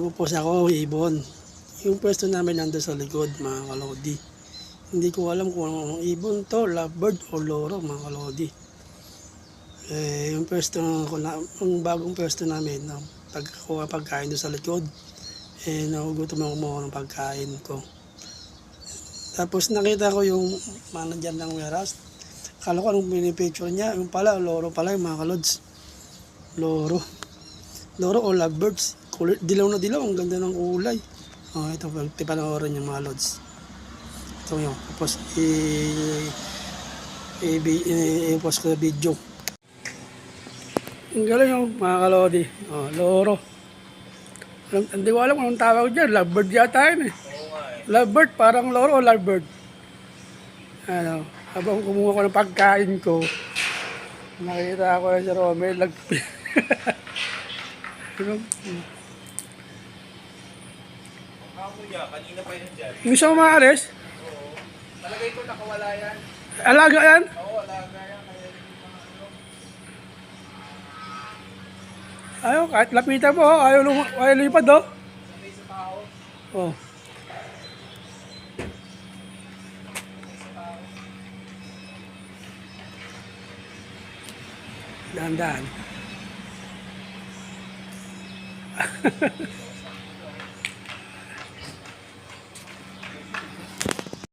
Pupos ako, ibon. Yung pwesto namin nandun sa likod, mga kalodi. Hindi ko alam kung ibon to, lovebird o loro, mga kalodi. Eh, yung pwesto ko na, yung bagong pwesto namin, no, pagkakuha pagkain doon sa likod, eh, nagugutom ako mo ng pagkain ko. Tapos nakita ko yung manager ng warehouse. Akala ko anong pinipicture niya. Yung pala, loro pala yung mga kalods. Loro. Loro o lovebirds. Kulay, dilaw na dilaw. Ang ganda ng kulay. Oh, ito, tipanoorin yung mga lods. Ito yun. Tapos, i-post ko na video. Ang galing yung mga kalodi. Oh, loro. Alam, hindi ko alam kung anong tawag dyan. Lovebird yata yun eh. Lovebird, parang loro o lovebird. Ano, habang kumuha ko ng pagkain ko, nakita ko na si Romel, lag... ano? Niya, kanina pa yun dyan. Yung isa umaalis, Talagay ko nakawala yan. alaga yan. Oo, wala na yan. Kaya Ayaw, kahit lapitan mo, oh, ayaw, lum- ayaw lipad, oh. sabay sa tao. Oh. Dahan-dahan.